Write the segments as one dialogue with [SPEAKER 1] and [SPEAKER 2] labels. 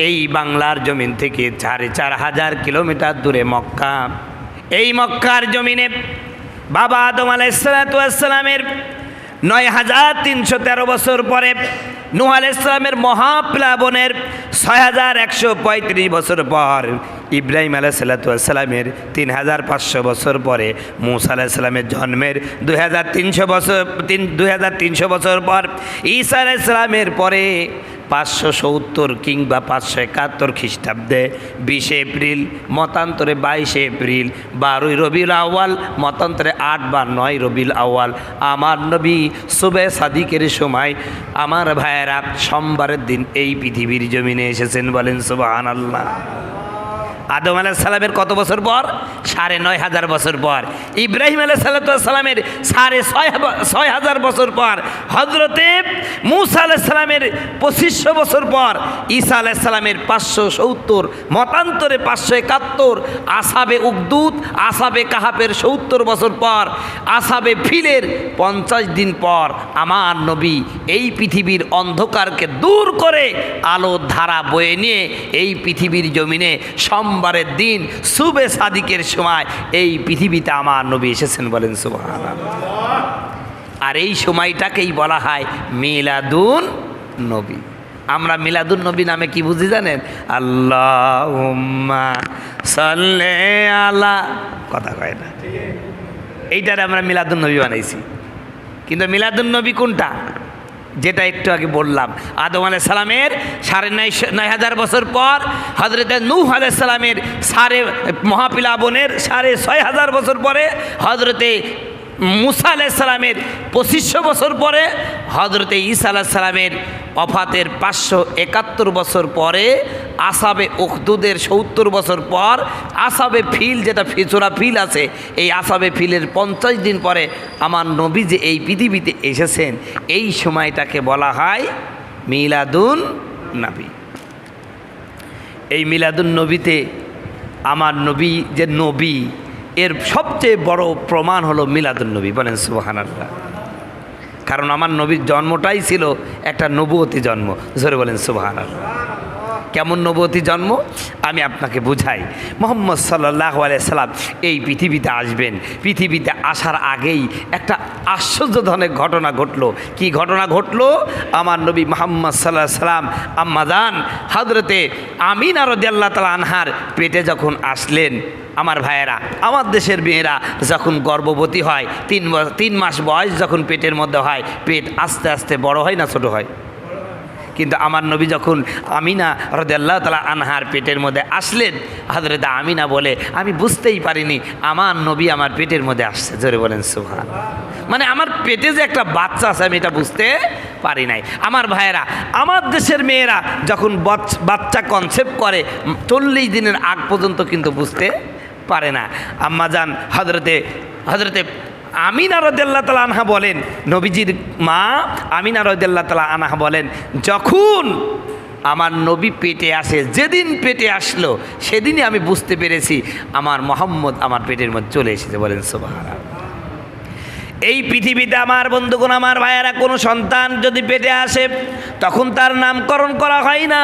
[SPEAKER 1] এই বাংলার জমিন থেকে সাড়ে চার হাজার কিলোমিটার দূরে মক্কা। এই মক্কার জমিনে বাবা আদম আলাইসালামের নয় হাজার তিনশো তেরো বছর পরে নুহ আলাইসলামের মহাপ্লাবনের ছয় হাজার একশো পঁয়ত্রিশ বছর পর ইব্রাহিম আলাইসাল্লামের তিন হাজার পাঁচশো বছর পরে মুসা আলাইসাল্লামের জন্মের দুই হাজার তিনশো বছর তিন দুই হাজার তিনশো বছর পর ঈসা আলাইসাল্লামের পরে পাঁচশো সত্তর কিংবা পাঁচশো একাত্তর খ্রিস্টাব্দে বিশে এপ্রিল, মতান্তরে বাইশে এপ্রিল, বারোই রবিউল আওয়াল মতান্তরে আট বা নয় রবিউল আওয়াল আমার নবী সুবে সাদিকের সময় আমার ভাইয়েরা সোমবারের দিন এই পৃথিবীর জমিনে এসেছেন বলেন সুবাহ আল্লাহ আদম আলাহ সালামের কত বছর পর? সাড়ে নয় হাজার বছর পর। ইব্রাহিম আলাহ সালামের সাড়ে ছয় ছয় হাজার বছর পর। হজরতে মুসা আলাহ সালামের পঁচিশশো বছর পর। ঈসা আলাহ সালামের পাঁচশো সত্তর, মতান্তরে পাঁচশো একাত্তর, আসাবে উকদুত আসাবে কাহাপের সত্তর বছর পর, আসাবে ফিলের পঞ্চাশ দিন পর আমার নবী এই পৃথিবীর অন্ধকারকে দূর করে আলোর ধারা বয়ে নিয়ে এই পৃথিবীর জমিনে সোমবারের দিন সুবে সাদিকের সময় এই পৃথিবীতে আমার নবী এসেছেন বলেন সুবাহ আর এই সময়টাকেই বলা হয় মিলাদুন নবী। আমরা মিলাদুন নবী নামে কি বুঝি জানেন? আল্লাহ সাল্লে আলা। কথা কয় না। এইটারে আমরা মিলাদুন নবী বানাইছি। কিন্তু মিলাদুন নবী কোনটা? যেটা একটু আগে বললাম, আদম আলাহ সালামের সাড়ে নয় নয় হাজার বছর পর হজরত নূহ আলাহ সালামের সাড়ে মহাপিলাবনের সাড়ে ছয় হাজার বছর পরে হজরতে মুসা আলাহ সালামের পঁচিশশো বছর পরে হজরতে ঈসা আলাহ সালামের অফাতের পাঁচশো একাত্তর বছর পরে আসাবে উখদুদের সত্তর বছর পর আসাবে ফিল যেটা ফিচোরা ফিল আছে, এই আসাবে ফিলের পঞ্চাশ দিন পরে আমার নবী যে এই পৃথিবীতে এসেছেন, এই সময়টাকে বলা হয় মিলাদুন নাবি। এই মিলাদুন নবীতে আমার নবী যে নবী এর সবচেয়ে বড় প্রমাণ হলো মিলাদুন নবী, বলেন সুবাহান্লাহ কারণ আমার নবীর জন্মটাই ছিল একটা নবুয়তী জন্ম, জোরে বলেন সুবাহান কেমন নবতী জন্ম? আমি আপনাকে বুঝাই। মোহাম্মদ সাল্লাহ সাল্লাম এই পৃথিবীতে আসবেন। পৃথিবীতে আসার আগেই একটা আশ্চর্যজনক ঘটনা ঘটলো। কি ঘটনা ঘটলো? আমার নবী মোহাম্মদ সাল্লাহ সাল্লাম আম্মাদান হজরতে আমিন আর আল্লাহ তালা আনহার পেটে যখন আসলেন, আমার ভাইয়েরা, আমার দেশের মেয়েরা যখন গর্ভবতী হয়, তিন তিন মাস বয়স যখন পেটের মধ্যে হয়, পেট আস্তে আস্তে বড় হয় না ছোট হয়? কিন্তু আমার নবী যখন আমিনা রদাল্লাহ তালা আনহার পেটের মধ্যে আসলেন হজরত আমিনা বলে, আমি বুঝতেই পারিনি, আমার নবী আমার পেটের মধ্যে আসছে। জোরে বলেন সুহান মানে আমার পেটে যে একটা বাচ্চা আছে, আমি এটা বুঝতে পারি নাই। আমার ভাইয়েরা, আমার দেশের মেয়েরা যখন বাচ্চা কনসেপ্ট করে, চল্লিশ দিনের আগ পর্যন্ত কিন্তু বুঝতে পারে না। আম্মা যান হজরতে হজরতে আমিনা রদাল্লাহ তালা আনহা বলেন, নবীজির মা আমিনা রদাল্লাহ তালা আনহা বলেন, যখন আমার নবী পেটে আসে, যেদিন পেটে আসলো, সেদিনই আমি বুঝতে পেরেছি আমার মোহাম্মদ আমার পেটের মধ্যে চলে এসেছে বলেন সোবাহারা এই পৃথিবীতে আমার বন্ধুগণ, আমার ভাইয়েরা, কোনো সন্তান যদি পেটে আসে, তখন তার নামকরণ করা হয় না।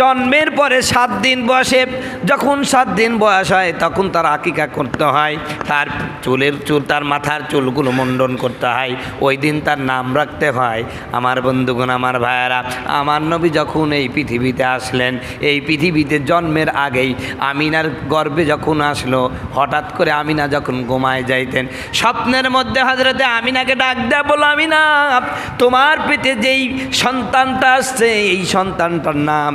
[SPEAKER 1] জন্মের পরে সাত দিন বয়সে যখন সাত দিন বয়স হয়, তখন তার আকিকা করতে হয়। তার চুলের চুল, তার মাথার চুলগুলো মুন্ডন করতে হয়। ওই দিন তার নাম রাখতে হয়। আমার বন্ধুগণ, আমার ভাইয়েরা, আমার নবী যখন এই পৃথিবীতে আসলেন, এই পৃথিবীতে জন্মের আগেই আমিনার গর্বে যখন আসলো, হঠাৎ করে আমিনা যখন ঘুমায় যাইতেন, স্বপ্নের মধ্যে হজরতে আমিনাকে ডাক দেয়া বলো আমিনা, তোমার পেটে যেই সন্তানটা আসছে, এই সন্তানটার নাম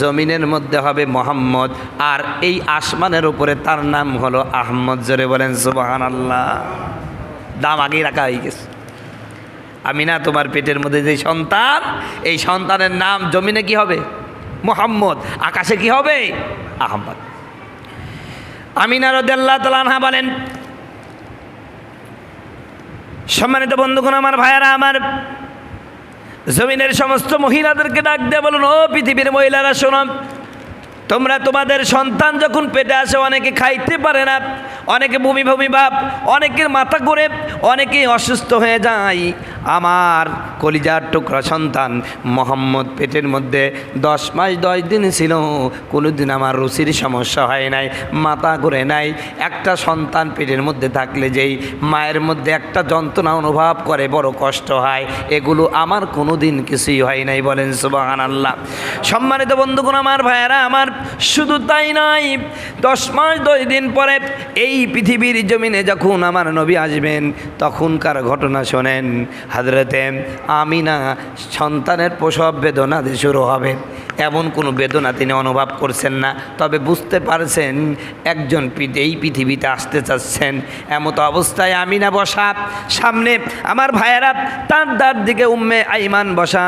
[SPEAKER 1] জমিনের মধ্যে হবে মোহাম্মদ, আর এই আসমানের উপরে তার নাম হলো আহমদ। জোরে বলেন সুবাহান আল্লাহ দাম আগেই রাখা হয়ে গেছে। আমিনা, তোমার পেটের মধ্যে যে সন্তান, এই সন্তানের নাম জমিনে কি হবে? মোহাম্মদ। আকাশে কি হবে? আহমদ। আমিনা রদাল্লাহ তালানহা বলেন সম্মানিত বন্ধুগণ, আমার ভাইয়ারা, আমার জমিনের সমস্ত মহিলাদেরকে ডাক দেয় বলুন, ও পৃথিবীর মহিলারা, শোনো, তোমরা তোমাদের সন্তান যখন পেটে আসে, অনেকে খাইতে পারে না, অনেকে বমি বমি ভাব, অনেকের মাথা ঘুরে, অনেকেই অসুস্থ হয়ে যায় আমার কলিজার টুকরা সন্তান মোহাম্মদ পেটের মধ্যে দশ মাস দশ দিন ছিল। কোনোদিন আমার রুচির সমস্যা হয় নাই, মাথা ঘুরে নাই। একটা সন্তান পেটের মধ্যে থাকলে যেই মায়ের মধ্যে একটা যন্ত্রণা অনুভব করে, বড় কষ্ট হয়। এগুলো আমার কোনো দিন কিছুই হয় নাই বলেন সুবাহান আল্লাহ সম্মানিত বন্ধুগণ, আমার ভাইয়েরা, আমার শুধু তাই নয়, দশ মাস দশ দিন পরে এই পৃথিবীর জমিনে যখন আমার নবী আসবেন, তখনকার ঘটনা শোনেন। হাজরতে আমিনা সন্তানের প্রসব বেদনা শুরু হবে। এমন কোনো বেদনা তিনি অনুভব করছেন না। তবে বুঝতে পারছেন একজন এই পৃথিবীতে আসতে চাচ্ছেন। এমত অবস্থায় আমিনা বসা, সামনে আমার ভাইয়েরা, তার দার দিকে উম্মে আইমান বসা,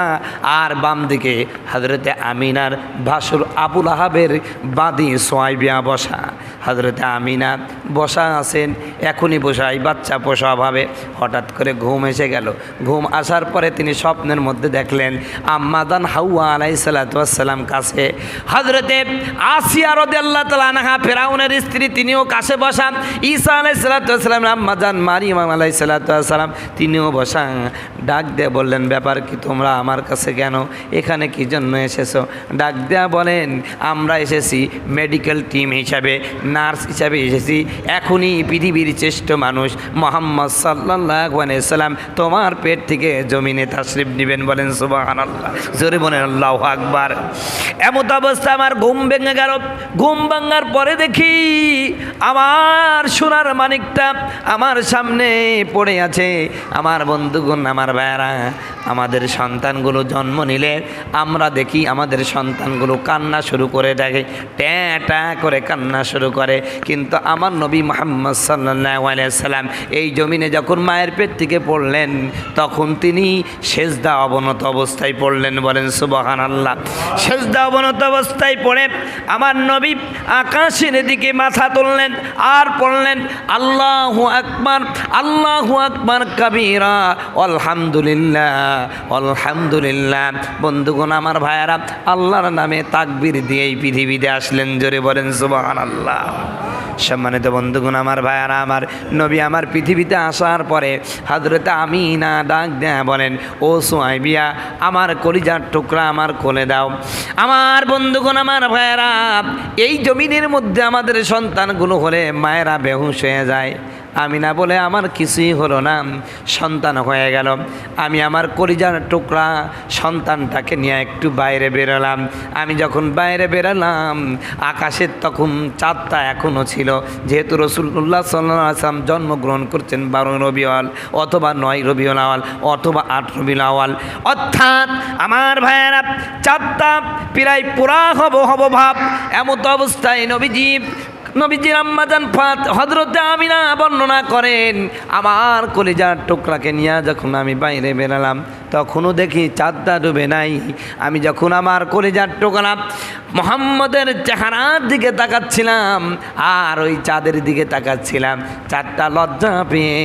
[SPEAKER 1] আর বাম দিকে হাজরতে আমিনার ভাসুর আবুল আহাবের বাঁধি সোয়াইবিয়া বসা। হাজরতে আমিনা বসা আছেন, এখনই বসাই, বাচ্চা পোষা হবে হঠাৎ করে ঘুম এসে গেল। ঘুম আসার পরে তিনি স্বপ্নের মধ্যে দেখলেন আম্মাদান হাউয়া আলাই সালাতাম কাছে। হজরতে আসিয়া রদে আল্লাহ তালাহা ফেরাউনের স্ত্রী তিনিও কাছে বসান ঈসা আলাই সালাতাম আম্মাজান মারিয়াম আলাই সালাতাম তিনিও বসান ডাক দিয়ে বললেন, ব্যাপার কি তোমরা আমার কাছে কেন? এখানে কি জন্য এসেছ? ডাক দেয়া বলেন, আমরা এসেছি মেডিকেল টিম হিসাবে নার্স হিসাবে এসেছি। এখনই পৃথিবীর শ্রেষ্ঠ মানুষ মোহাম্মদ সাল্লাহ সাল্লাম তোমার পেট থেকে জমিনে তাশরিফ নেবেন বলেন সুবাহান আল্লাহ বলেন, আল্লাহ আকবার। এমত অবস্থা আমার ঘুম ভেঙে গেল। ঘুম ভাঙার পরে দেখি আমার সোনার মানিকটা আমার সামনে পড়ে আছে। আমার বন্ধুগণ, আমার ভাইয়ারা, আমাদের সন্তানগুলো জন্ম নিলে আমরা দেখি আমাদের সন্তানগুলো কান্না শুরু করে দেখে ট্যাঁ ট্যাঁ করে কান্না শুরু করে। কিন্তু আমার নবী মোহাম্মদ সাল্লাহ এই জমিনে যখন মায়ের পেট থেকে পড়লেন, তখন তিনি সেজদা অবনত অবস্থায় পড়লেন। বলেন সুবহান আল্লাহ সেজদা অবনত অবস্থায় পড়ে আমার নবী আকাশের দিকে মাথা তুললেন, আর পড়লেন, আল্লাহ আকবার আল্লাহ আকবার কাবিরা, আলহামদুলিল্লাহ আলহামদুলিল্লাহ। বন্ধুগণ, আমার ভাইয়ারা, আল্লাহর নামে তাকবির দিয়ে এই পৃথিবীতে আসলেন, জোরে বলেন সুবাহ আল্লাহ সম্মানিত বন্ধুগুণ, আমার ভাইয়ারা, আমার নবী, আমার পৃথিবীতে আসার পরে হাজরত আমি না ডাক দেয়া বলেন, ও সোয়াইবিয়া আমার কলিজার টুকরা আমার কোলে দাও। আমার বন্ধুগুণ, আমার ভাইয়ারা, এই জমিনের মধ্যে আমাদের সন্তানগুলো হলে মায়েরা বেহুশ হয়ে যায়। আমি না বলে আমার কিছুই হলো না। সন্তান হয়ে গেল। আমি আমার কলিজার টুকরা সন্তানটাকে নিয়ে একটু বাইরে বেরোলাম। আমি যখন বাইরে বেরোলাম, আকাশের তখন চাঁদটা এখনও ছিল। যেহেতু রসুল্লাহ আসলাম জন্মগ্রহণ করছেন বারো রবিওয়াল অথবা নয় রবিউল আওয়াল, অথবা আট রবিউল আওয়াল। অর্থাৎ আমার ভাইয়েরা, চাঁদটা প্রায় পুরা হব হব ভাব। এমত অবস্থায় নবীজি নবীজির আম্মাজান ফাত হজরতে আমিনা বর্ণনা করেন, আমার কলিজার টুকরাকে নিয়ে যখন আমি বাইরে বেরালাম, তখনও দেখি চাঁদটা ডুবে নাই। আমি যখন আমার কলিজার টুকরা মোহাম্মদের চেহারার দিকে তাকাচ্ছিলাম, আর ওই চাঁদের দিকে তাকাচ্ছিলাম, চাঁদটা লজ্জা পেয়ে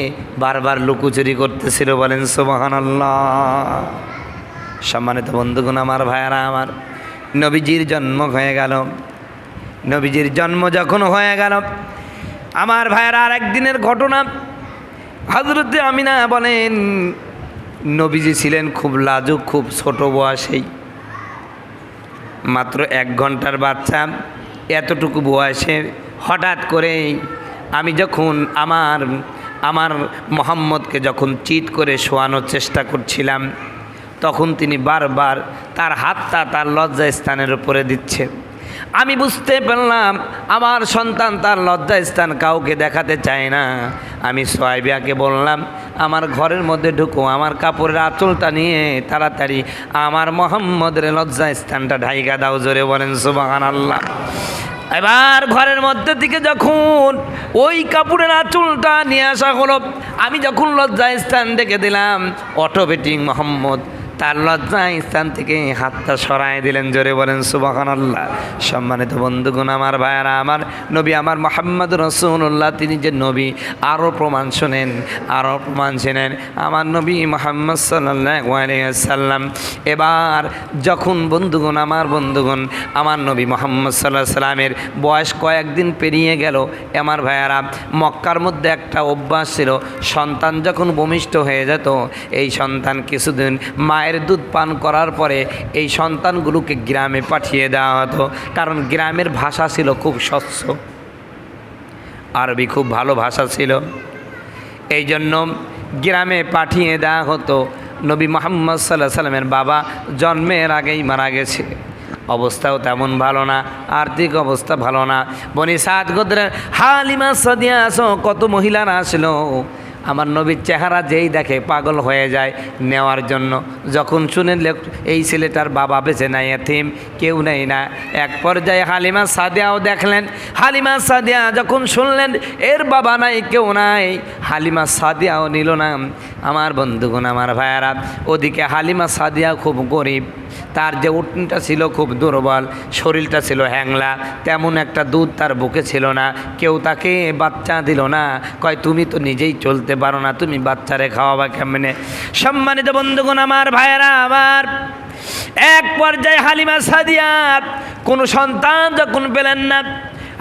[SPEAKER 1] বারবার লুকোচুরি করতেছিল, বলেন, সুবহানাল্লাহ। সম্মানিত বন্ধুগণ, আমার ভাইয়ারা, আমার নবীজির জন্ম হয়ে গেল। নবীজির জন্ম যখন হয়ে গেল, আমার ভাইয়ের আর একদিনের ঘটনা। হজরতে আমিনা বলেন, নবীজি ছিলেন খুব লাজুক, খুব ছোট বয়সেই। মাত্র এক ঘণ্টার বাচ্চা, এতটুকু বয়সে হঠাৎ করে আমি যখন আমার আমার মোহাম্মদকে যখন চিৎ করে শোয়ানোর চেষ্টা করছিলাম, তখন তিনি বারবার তার হাতটা তার লজ্জা স্থানের উপরে দিচ্ছে। আমি বুঝতে পারলাম আমার সন্তান তার লজ্জা স্থান কাউকে দেখাতে চায় না। আমি সোয়াইবিয়াকে বললাম, আমার ঘরের মধ্যে ঢুকো, আমার কাপড়ের আঁচলটা নিয়ে তাড়াতাড়ি আমার মোহাম্মদের লজ্জা স্থানটা ঢাইকা দাও জোরে বলেন সুবাহান আল্লাহ এবার ঘরের মধ্যে থেকে যখন ওই কাপড়ের আঁচলটা নিয়ে আসা হলো, আমি যখন লজ্জা স্থান ডেকে দিলাম অটোমেটিক মোহাম্মদ তার লজ্জা স্থান থেকে হাতটা সরায় দিলেন, জোরে বলেন সুবাহান আল্লাহ সম্মানিত বন্ধুগুণ, আমার ভাইয়ারা, আমার নবী, আমার মোহাম্মদ রসুল্লাহ তিনি যে নবী আরও প্রমাণ শোনেন আরও প্রমাণ শোনেন আমার নবী মোহাম্মদ সাল্লাম এবার যখন বন্ধুগণ, আমার বন্ধুগণ, আমার নবী মোহাম্মদ সাল্লাহ সাল্লামের বয়স কয়েকদিন পেরিয়ে গেল, আমার ভাইয়ারা, মক্কার মধ্যে একটা অভ্যাস ছিল, সন্তান যখন ভূমিষ্ঠ হয়ে যেত, এই সন্তান কিছুদিন মায়ের দুধ পান করার পরে এই সন্তানগুলোকে গ্রামে পাঠিয়ে দেওয়া হতো। কারণ গ্রামের ভাষা ছিল খুব স্বচ্ছ। আরবি খুব ভালো ভাষা ছিল। এই জন্য গ্রামে পাঠিয়ে দেওয়া হতো নবী মোহাম্মদ সাল্লাহ সাল্লামের বাবা। জন্মের আগেই মারা গেছে। অবস্থাও তেমন ভালো না, আর্থিক অবস্থা ভালো না। বনি সাত গোদ্রের হালিমা সাদিয়া আসো কত মহিলারা আসলো। আমার নবীর চেহারা যেই দেখে পাগল হয়ে যায় নেওয়ার জন্য। যখন শুনেন এই ছেলেটার বাবা বেছে নাই এথিম কেউ নেই না। এক পর্যায়ে হালিমা সাদিয়াও দেখলেন। হালিমা সাদিয়া যখন শুনলেন, এর বাবা নাই, কেউ নাই। হালিমা সাদিয়াও নিল না। আমার বন্ধুগণ, আমার ভাইয়ারা, ওদিকে হালিমা সাদিয়া খুব গরিব। তার যে উঠনটা ছিল খুব দুর্বল, শরীরটা ছিল হ্যাংলা, তেমন একটা দুধ তার বুকে ছিল না। কেউ তাকে বাচ্চা দিল না, কয়, তুমি তো নিজেই চলতে পারো না, তুমি বাচ্চারে খাওয়াবা কেমনে? সম্মানিত বন্ধুগণ, আমার ভাইয়েরা, আমার এক পর্যায়ে হালিমা সাদিয়া, কোনো সন্তান যখন পেলেন না,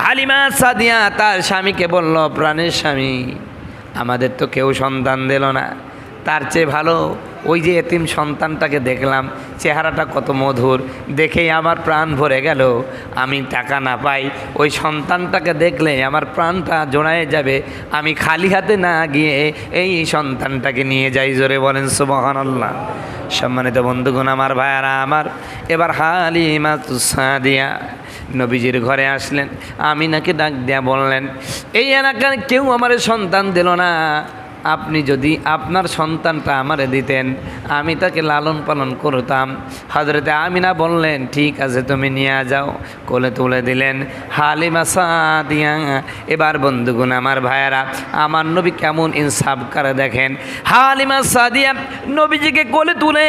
[SPEAKER 1] হালিমা সাদিয়া তার স্বামীকে বলল, প্রাণের স্বামী, আমাদের তো কেউ সন্তান দিল না। তার চেয়ে ভালো ওই যে এতিম সন্তানটাকে দেখলাম, চেহারাটা কত মধুর, দেখেই আমার প্রাণ ভরে গেল। আমি টাকা না পাই, ওই সন্তানটাকে দেখলে আমার প্রাণটা জোড়ায় যাবে। আমি খালি হাতে না গিয়ে এই সন্তানটাকে নিয়ে যাই, জোরে বলেন সুবহান আল্লাহ সম্মানিত বন্ধুগণ, আমার ভাইয়ারা, আমার এবার হালিমা তুসাদিয়া নবীজির ঘরে আসলেন। আমি নাকি ডাক দিয়া বললেন, এই এলাকার কেউ আমার সন্তান দিল না। আপনি যদি আপনার সন্তানটা আমারে দিতেন, আমি তাকে লালন পালন করতাম। হজরতে আমিনা বললেন, ঠিক আছে, তুমি নিয়ে যাও। কোলে তুলে দিলেন, হালিমা সাদিয়া, এবার বন্ধুগুণ, আমার ভাইয়ারা, আমার নবী কেমন ইনসাফ করে দেখেন। হালিমা সাদিয়া নবীজিকে কোলে তুলে,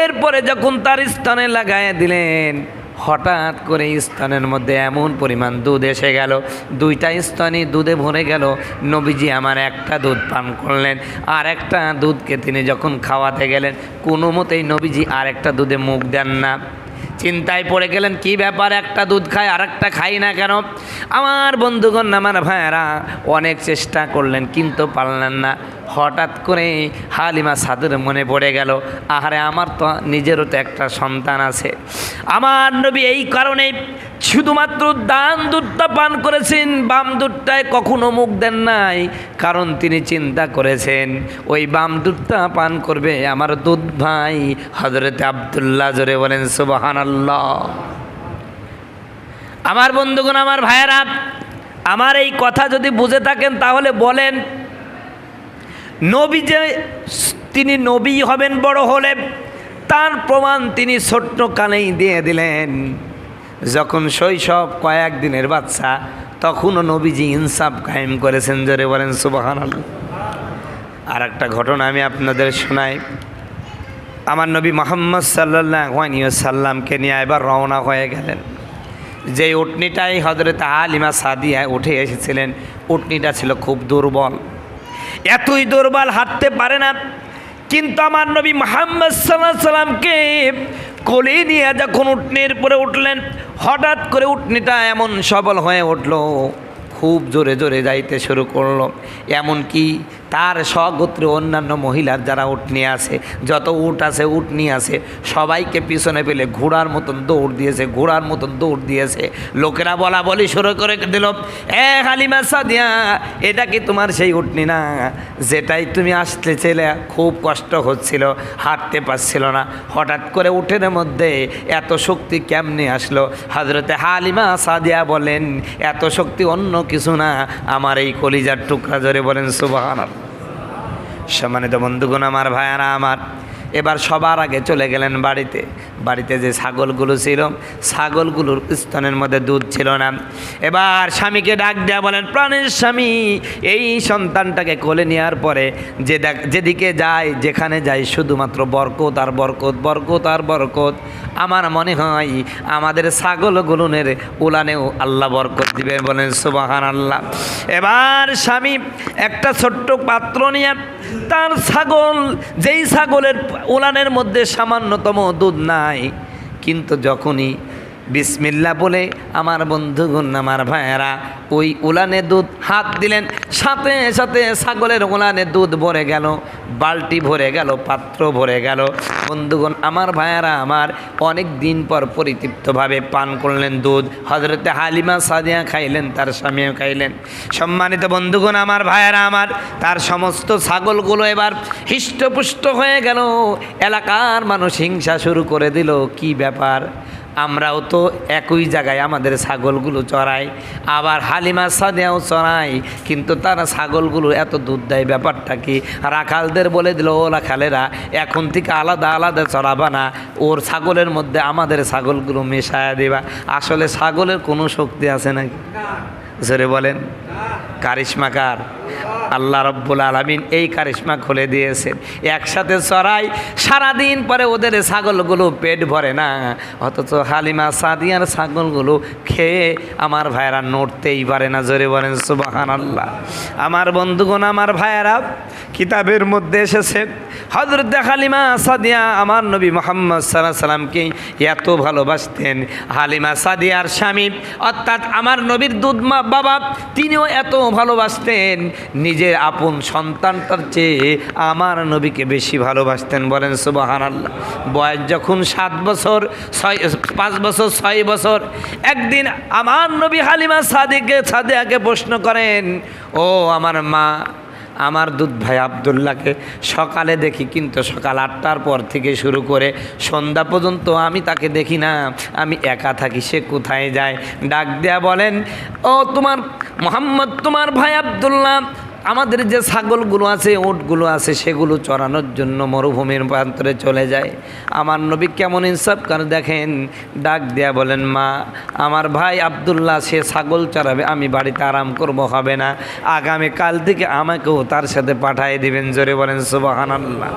[SPEAKER 1] এরপরে যখন তার স্থানে লাগায় দিলেন হঠাৎ করে স্তনের মধ্যে এমন পরিমাণ দুধ এসে গেল। দুইটা স্তনই দুধে ভরে গেল। নবীজি আমার একটা দুধ পান করলেন। আর একটা দুধকে তিনি যখন খাওয়াতে গেলেন, কোনো মতেই নবীজি আর একটা দুধে মুখ দেন না। চিন্তায় পড়ে গেলেন, কি ব্যাপার, একটা দুধ খায় আর একটা খাই না কেন? আমার বন্ধুগণ, আমার ভাইয়েরা অনেক চেষ্টা করলেন, কিন্তু পারলেন না। হঠাৎ করে হালিমা সাদের মনে পড়ে গেল, আহারে আমার তো নিজেরও তো একটা সন্তান আছে। আমার নবী এই কারণে শুধুমাত্র দান দুধটা পান করেছেন, বাম দুধটায় কখনো মুখ দেন নাই, কারণ তিনি চিন্তা করেছেন, ওই বাম দুধটা পান করবে আমার দুধ ভাই। হজরত আবদুল্লাহ জোরে বলেন সুবাহান আল্লাহ আমার বন্ধুগণ, আমার ভাইয়েরা, আমার এই কথা যদি বুঝে থাকেন, তাহলে বলেন নবী যে তিনি নবী হবেন বড় হলে তার প্রমাণ তিনি ছোট্ট কানেই দিয়ে দিলেন। যখন শৈশব কয়েক দিনের বাচ্চা, তখনও নবীজি ইনসাফ কায়েম করেছেন, জোরে বলেন সুবাহান আর একটা ঘটনা আমি আপনাদের শোনাই। আমার নবী মোহাম্মদ সাল্লাহ সাল্লামকে নিয়ে এবার রওনা হয়ে গেলেন। যে উটনিটাই হজরত আলিমা সাদিয়া উঠে এসেছিলেন, উটনিটা ছিল খুব দুর্বল। এতই দুর্বল হাঁটতে পারে না। কিন্তু আমার নবী মোহাম্মদ সাল্লাহ সাল্লামকে কোলে নিয়ে যখন উঠনের পরে উঠলেন, হঠাৎ করে উঠনিটা এমন সবল হয়ে উঠল, খুব জোরে জোরে যাইতে শুরু করল। এমনকি তার স্বগোত্রে অন্যান্য মহিলার যারা উটনি আছে যত উট আছে উটনি আছে সবাইকে পিছনে পেলে ঘোড়ার মতন দৌড় দিয়েছে, ঘোড়ার মতন দৌড় দিয়েছে। লোকেরা বলা বলি শুরু করে দিল, এ হালিমা সাদিয়া, এটা কি তোমার সেই উটনি না যেটাই তুমি আসতে ছেলে, খুব কষ্ট হচ্ছিল, হাঁটতে পারছিল না। হঠাৎ করে উঠের মধ্যে এত শক্তি কেমনে আসলো? হজরতে হালিমা সাদিয়া বলেন, এত শক্তি অন্য কিছু না, আমার এই কলিজার টুকরা জোরে বলেন সুবাহান সম্মানিত বন্ধুগণ, আমার ভাইয়ারা, আমার। এবার সবার আগে চলে গেলেন বাড়িতে। বাড়িতে যে ছাগলগুলো ছিল, ছাগলগুলোর স্তনের মধ্যে দুধ ছিল না। এবার স্বামীকে ডাক দেয়া বলেন, প্রাণের স্বামী, এই সন্তানটাকে কোলে নেওয়ার পরে যে যেদিকে যায়, যেখানে যায়, শুধুমাত্র বরকত আর বরকত বরকত আর বরকত। আমার মনে হয় আমাদের ছাগল ছাগলগুলোনের উলানেও আল্লাহ বরকত দিবেন বলেন সুবাহান আল্লাহ এবার স্বামী একটা ছোট্ট পাত্র নিয়ে তার ছাগল, যেই ছাগলের উলানের মধ্যে সামান্যতম দুধ নাই, কিন্তু যখনই বিসমিল্লা বলে আমার বন্ধুগুণ, আমার ভাইয়েরা, ওই উলানে দুধ হাত দিলেন, সাথে সাথে ছাগলের উলানে দুধ ভরে গেল, বালতি ভরে গেল, পাত্র ভরে গেল। বন্ধুগণ, আমার ভাইয়েরা, আমার অনেক দিন পর পরিতৃপ্তভাবে পান করলেন দুধ। হজরতে হালিমা সাদিয়া খাইলেন, তার স্বামীও খাইলেন। সম্মানিত বন্ধুগণ, আমার ভাইয়েরা, আমার, তার সমস্ত ছাগলগুলো এবার হৃষ্টপুষ্ট হয়ে গেল। এলাকার মানুষ হিংসা শুরু করে দিল, কি ব্যাপার? আমরাও তো একই জায়গায় আমাদের ছাগলগুলো চড়াই, আবার হালিমা সাদেও চড়াই, কিন্তু তারা ছাগলগুলো এত দুধ দেয় ব্যাপারটা কি? রাখালদের বলে দিল, ও রাখালেরা, এখন থেকে আলাদা আলাদা চড়াবা না, ওর ছাগলের মধ্যে আমাদের ছাগলগুলো মেশায়া দেবা। আসলে ছাগলের কোনো শক্তি আছে নাকি? জোরে বলেন। কারিশ্মাকার আল্লাহ রব্বুল আলমিন এই কারিশ্মা খুলে দিয়েছেন। একসাথে চড়াই, সারাদিন পরে ওদের ছাগলগুলো পেট ভরে না। অথচ হালিমা সাদিয়ার ছাগলগুলো খেয়ে আমার ভাইয়েরা নড়তেই পারে না। জোরে বলেন সুবাহান আল্লাহ আমার বন্ধুগণ, আমার ভাইয়েরা, কিতাবের মধ্যে এসেছে হজরত হালিমা সাদিয়া আমার নবী মোহাম্মদ সাল্লাহ সাল্লামকে এত ভালোবাসতেন। হালিমা সাদিয়ার স্বামী, অর্থাৎ আমার নবীর দুধ মা বাবা, তিনিও এত ভালোবাসতেন নিজের আপন সন্তানটার চেয়ে আমার নবীকে বেশি ভালোবাসতেন। বলেন সুবাহান আল্লাহ বয়স যখন সাত বছর, ছয়, পাঁচ বছর, ছয় বছর, একদিন আমার নবী হালিমা সাদিকে, সাদিয়াকে প্রশ্ন করেন, ও আমার মা আমার দুধ ভাই আবদুল্লাহকে সকালে দেখি, কিন্তু সকাল আটটার পর থেকে শুরু করে সন্ধ্যা পর্যন্ত আমি তাকে দেখি না। আমি একা থাকি, সে কোথায় যায়? ডাক দেয়া বলেন, ও তোমার, মোহাম্মদ, তোমার ভাই আবদুল্লাহ আমাদের যে ছাগলগুলো আছে ওটগুলো আছে, সেগুলো চড়ানোর জন্য মরুভূমির প্রান্তরে চলে যায়। আমার নবী কেমন ইনসাফ করে দেখেন, ডাক দেয়া বলেন, মা, আমার ভাই আবদুল্লাহ, সে ছাগল চড়াবে, আমি বাড়িতে আরাম করব, হবে না। আগামী কাল থেকে আমাকেও তার সাথে পাঠিয়ে দিবেন। জোরে বলেন সুবাহান আল্লাহ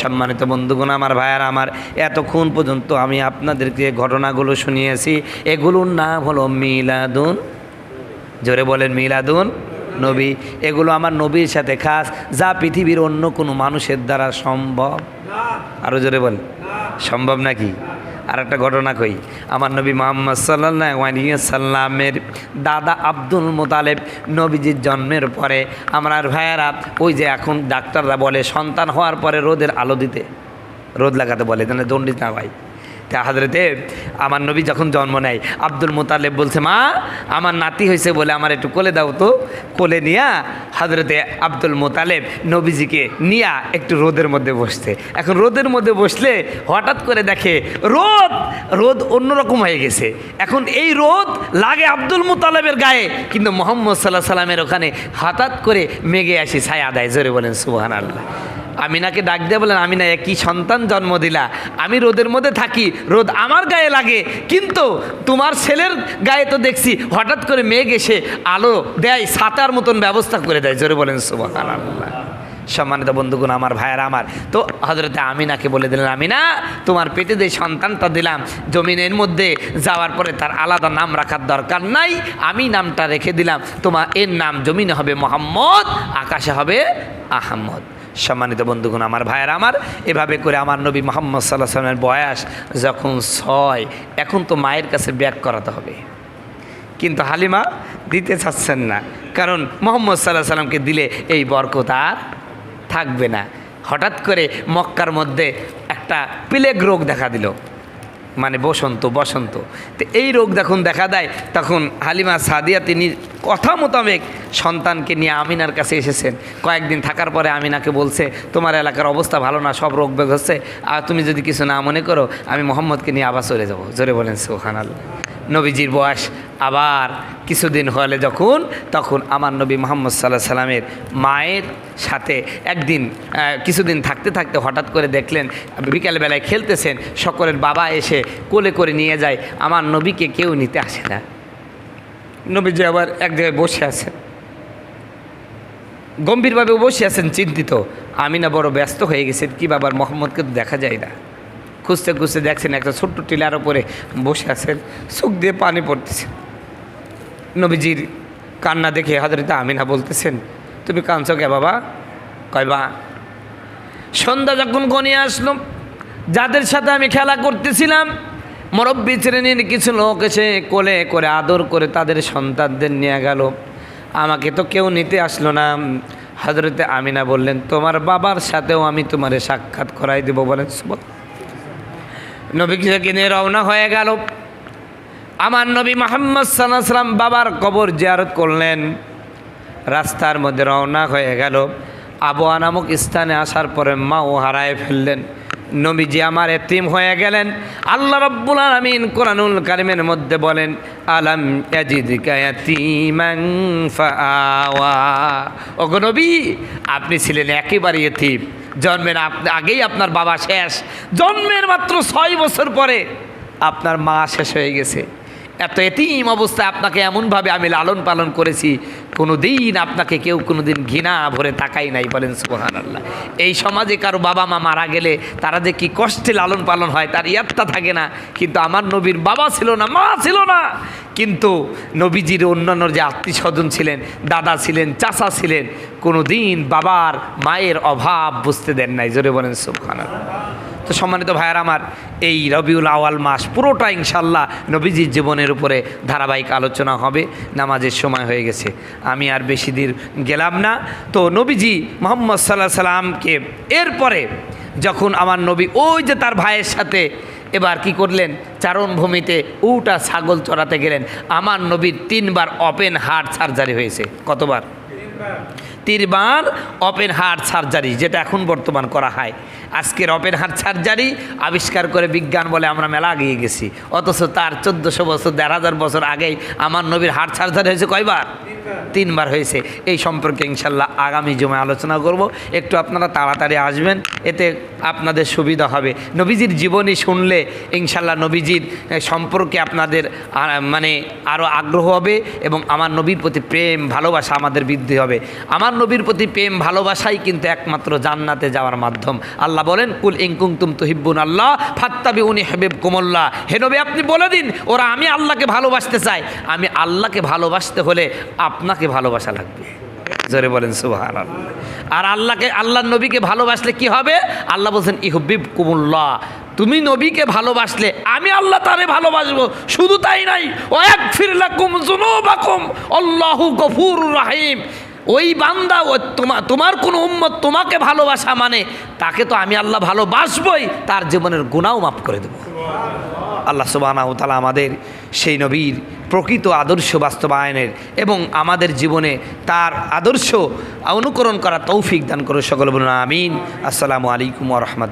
[SPEAKER 1] সম্মানিত বন্ধুগণ, আমার ভাইয়ার, আমার এতক্ষণ পর্যন্ত আমি আপনাদেরকে ঘটনাগুলো শুনিয়েছি, এগুলোর নাম হলো মিলাদুন। জোরে বলেন, মিলাদুন। নবী, এগুলো আমার নবীর সাথে খাস, যা পৃথিবীর অন্য কোনো মানুষের দ্বারা সম্ভব। আরও জোরে বল। সম্ভব নাকি? আর একটা ঘটনা কই, আমার নবী মোহাম্মদ সাল্লাহ সাল্লামের দাদা আব্দুল মোতালেব নবীজির জন্মের পরে, আমার ভাইয়েরা, ওই যে এখন ডাক্তাররা বলে, সন্তান হওয়ার পরে রোদের আলো দিতে। রোদ লাগাতে বলে যেন দণ্ডিত না হয় তা হাজরেতে আমার নবী যখন জন্ম নেয়, আব্দুল মোতালেব বলছে, মা, আমার নাতি হয়েছে বলে আমার একটু কোলে দাও তো। কোলে নিয়া হাজরতে আব্দুল মোতালেব নবীজিকে নিয়া একটু রোদের মধ্যে বসতে এখন রোদের মধ্যে বসলে হঠাৎ করে দেখে রোদ রোদ অন্যরকম হয়ে গেছে। এখন এই রোদ লাগে আব্দুল মোতালেবের গায়ে, কিন্তু মোহাম্মদ সাল্লাহ সাল্লামের ওখানে হঠাৎ করে মেঘে আসি ছায়া দেয়। জোরে বলেন সুবাহান আল্লাহ আমিনাকে ডাক দিয়ে বলেন আমিনা একই সন্তান জন্ম দিলা? আমি রোদের মধ্যে থাকি, রোদ আমার গায়ে লাগে, কিন্তু তোমার ছেলের গায়ে তো দেখছি, হঠাৎ করে মেঘ এসে আলো দেয়, ছাতার মতন ব্যবস্থা করে দেয়। জোরে বলেন আল্লাহ সম্মানিত বন্ধুগুণ, আমার ভাইয়েরা আমার। তো হজরতে আমিনাকে বলে দিলেন, আমিনা, তোমার পেটে যে সন্তানটা দিলাম, জমিনের মধ্যে যাওয়ার পরে তার আলাদা নাম রাখার দরকার নাই, আমি নামটা রেখে দিলাম। তোমার এর নাম জমিনে হবে মোহাম্মদ, আকাশে হবে আহম্মদ সম্মানিত বন্ধুগণ, আমার ভাইয়ের, আমার এভাবে করে আমার নবী মোহাম্মদ সাল্লাহ সাল্লামের বয়স যখন ছয়, এখন তো মায়ের কাছে ব্যাক করাতে হবে। কিন্তু হালিমা দিতে চাচ্ছেন না, কারণ মোহাম্মদ সাল্লাহ সাল্লামকে দিলে এই বরকত আর থাকবে না। হঠাৎ করে মক্কার মধ্যে একটা প্লেগ রোগ দেখা দিল মানে বসন্ত বসন্ত। তো এই রোগ যখন দেখা দেয়, তখন হালিমা সাদিয়া তিনি কথা মোতাবেক সন্তানকে নিয়ে আমিনার কাছে এসেছেন। কয়েকদিন থাকার পরে আমিনাকে বলছে, তোমার এলাকার অবস্থা ভালো না, সব রোগ বেগ হচ্ছে। আর তুমি যদি কিছু না মনে করো, আমি মোহাম্মদকে নিয়ে আবার চলে যাব। জোরে বলেন সোহান আল্লাহ নবীজির বয়স আবার কিছুদিন হলে যখন, তখন আমার নবী মোহাম্মদ সাল্লাহ সাল্লামের মায়ের সাথে একদিন কিছুদিন থাকতে থাকতে হঠাৎ করে দেখলেন বিকেলবেলায় খেলতেছেন, সকলের বাবা এসে কোলে করে নিয়ে যায়। আমার নবীকে কেউ নিতে আসে না। নবীজি আবার এক জায়গায় বসে আছেন। গম্ভীরভাবে বসে আছেন চিন্তিত। আমি না বড় ব্যস্ত হয়ে গেছেন, কি বাবার মোহাম্মদকে তো দেখা যায় না। খুঁজতে খুঁজতে দেখছেন একটা ছোট্ট টিলার ওপরে বসে আছেন, চোখ দিয়ে পানি পড়তেছে। নবীজির কান্না দেখে হজরত আমিনা বলতেছেন, তুমি কাঁদছো কে বাবা? কয় বা সন্ধ্যা যখন গনিয়ে আসলো, যাদের সাথে আমি খেলা করতেছিলাম মুরব্বী শ্রেণির কিছু লোক এসে কোলে করে আদর করে তাদের সন্তানদের নিয়ে গেল। আমাকে তো কেউ নিতে আসলো না। হজরতে আমিনা বললেন, তোমার বাবার সাথেও আমি তোমারে সাক্ষাৎ করাই দেবো। বলেন। নবী কিসে নিয়ে রওনা হয়ে গেল। আমার নবী মোহাম্মদ সাল্লাম বাবার কবর জিয়ারত করলেন। রাস্তার মধ্যে রওনা হয়ে গেল। আবহাওয়া নামক স্থানে আসার পরে মাও হারায় ফেললেন। নবীজি আমার এতিম হয়ে গেলেন। আল্লাহ রব্বুল আলমিন কোরআনুল কারিমের মধ্যে বলেন, আলাম ওগো নবী, আপনি ছিলেন একেবারে এতিম। জন্মের আগেই আপনার বাবা শেষ। জন্মের মাত্র ছয় বছর পরে আপনার মা শেষ হয়ে গেছে। এত এতিম অবস্থায় আপনাকে এমনভাবে আমি লালন পালন করেছি কোনো দিন আপনাকে কেউ কোনো দিন ঘৃণা ভরে তাকাই নাই বলেন সুবহান আল্লাহ এই সমাজে কারও বাবা মা মারা গেলে তারা যে কি কষ্টে লালন পালন হয় তার ইয়াত্তা থাকে না। কিন্তু আমার নবীর বাবা ছিল না, মা ছিল না। কিন্তু নবীজির অন্যান্য যে আত্মীয় স্বজন ছিলেন, দাদা ছিলেন, চাচা ছিলেন কোনো দিন বাবার মায়ের অভাব বুঝতে দেন নাই। জোরে বলেন সুবহান আল্লাহ তো সম্মানিত ভাইয়ার আমার এই রবিউল আওয়াল মাস পুরোটা ইনশাল্লাহ নবীজির জীবনের উপরে ধারাবাহিক আলোচনা হবে, নামাজের সময় হয়ে গেছে। আমি আর বেশি দিন গেলাম না। তো নবীজি মোহাম্মদ সাল্লাহ সাল্লামকে এরপরে যখন আমার নবী ওই যে তার ভাইয়ের সাথে এবার কি করলেন, চারণভূমিতে উটা ছাগল চড়াতে গেলেন, আমার নবীর তিনবার ওপেন হার্ট সার্জারি হয়েছে। কতবার? তিনবার ওপেন হার্ট সার্জারি, যেটা এখন বর্তমান করা হয়। আজকের ওপেন হার্ট সার্জারি আবিষ্কার করে বিজ্ঞান বলে আমরা মেলা এগিয়ে গেছি। অথচ তার চোদ্দোশো বছর, দেড় হাজার বছর আগেই আমার নবীর হার্ট সার্জারি হয়েছে কয়বার? তিনবার হয়েছে। এই সম্পর্কে ইনশাল্লাহ আগামী জমে আলোচনা করব। একটু আপনারা তাড়াতাড়ি আসবেন, এতে আপনাদের সুবিধা হবে। নবীজির জীবনী শুনলে ইনশাল্লাহ নবীজির সম্পর্কে আপনাদের মানে আরও আগ্রহ হবে এবং আমার নবীর প্রতি প্রেম, ভালোবাসা আমাদের বৃদ্ধি হবে। আমার নবীর প্রতি প্রেম, ভালোবাসাই কিন্তু একমাত্র জান্নাতে যাওয়ার মাধ্যম। আল্লাহ বলেন, কুল ইংকুং তুম তুহিব্বুন আল্লাহ ফাত্তাবি উনি হেবেব কুমল্লা হে নবী, আপনি বলে দিন, ওরা আমি আল্লাহকে ভালোবাসতে চাই। আমি আল্লাহকে ভালোবাসতে হলে আপনাকে ভালোবাসা লাগবে। জোরে বলেন সুবাহান আর আল্লাহকে, আল্লাহর নবীকে ভালোবাসলে কি হবে? আল্লাহ বলছেন ইহবিব কুমুল্লাহ তুমি নবীকে ভালোবাসলে, আমি আল্লাহ তারে ভালোবাসবো। শুধু তাই নাই ও এক ফিরলাকুম জুনুবাকুম আল্লাহু গফুর রাহিম। ওই বান্দা ও তোমার তোমার কোনো উম্মত তোমাকে ভালোবাসা মানে তাকে তো আমি আল্লাহ ভালোবাসবই, তার জীবনের গুণাও মাফ করে দেবো। আল্লাহ সুবাহ তালা আমাদের সেই নবীর প্রকৃত আদর্শ বাস্তবায়নের এবং আমাদের জীবনে তার আদর্শ অনুকরণ করা তৌফিক দান করো সকল বলুন, আমিন। আসসালামু আলাইকুম রহমতুল্লাহ।